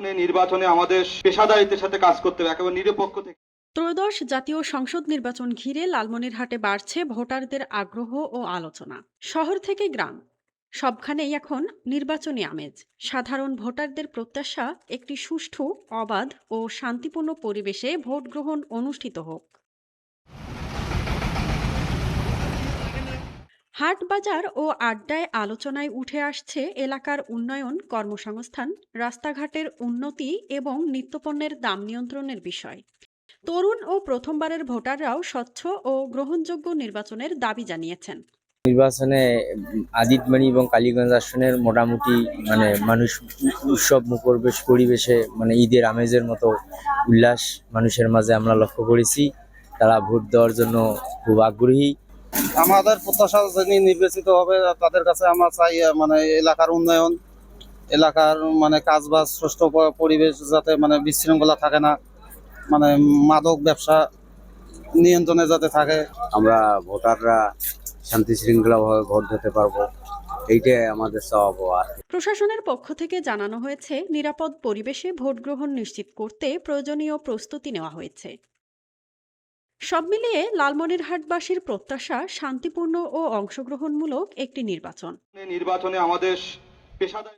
নির্বাচনে আমাদের পেশাদারিত্বের সাথে কাজ করতে হবে, একেবারে নিরপেক্ষ থেকে। ত্রয়োদশ জাতীয় সংসদ নির্বাচন ঘিরে লালমনিরহাটে বাড়ছে ভোটারদের আগ্রহ ও আলোচনা। শহর থেকে গ্রাম। সবখানেই এখন নির্বাচনী আমেজ। সাধারণ ভোটারদের প্রত্যাশা একটি সুষ্ঠু, অবাধ ও শান্তিপূর্ণ পরিবেশে ভোট গ্রহণ অনুষ্ঠিত হোক। হাট বাজার ও আড্ডায় আলোচনায় উঠে আসছে এলাকার উন্নয়ন কর্মসংস্থান, রাস্তাঘাটের উন্নতি এবং নিত্যপণ্যের দাম নিয়ন্ত্রণের বিষয়। তরুণ ও প্রথমবারের ভোটাররাও স্বচ্ছ ও গ্রহণযোগ্য নির্বাচনের দাবি জানিয়েছেন। নির্বাচনে আদিতমানি এবং কালীগঞ্জ আসনের মোটামুটি মানে মানুষ উৎসব মুখরবেশ পরিবেশে মানে ঈদের আমেজের মতো উল্লাস মানুষের মাঝে আমরা লক্ষ্য করেছি। তারা ভোট দেওয়ার জন্য খুব আগ্রহী। আমাদের প্রত্যাশা যিনি নির্বাচিত হবে তাদের কাছে আমরা চাই মানে এলাকার উন্নয়ন এলাকার মানে কাজবাজ সুষ্ঠু পরিবেশ যাতে মানে বিশৃঙ্খলা থাকে না মানে মাদক ব্যবসা নিয়ন্ত্রণে যাতে থাকে। আমরা ভোটাররা শান্তি শৃঙ্খলাভাবে ভোট দিতে পারব এইটাই আমাদের প্রশাসনের পক্ষ থেকে জানানো হয়েছে নিরাপদ পরিবেশে ভোট গ্রহণ নিশ্চিত করতে প্রয়োজনীয় প্রস্তুতি নেওয়া হয়েছে। সব মিলিয়ে লালমনিরহাটবাসীর প্রত্যাশা শান্তিপূর্ণ ও অংশগ্রহণমূলক একটি নির্বাচন। নির্বাচনে আমাদের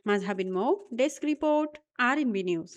মাঝহাবিন মৌ ডেস্ক রিপোর্ট আর ইনবি নিউজ।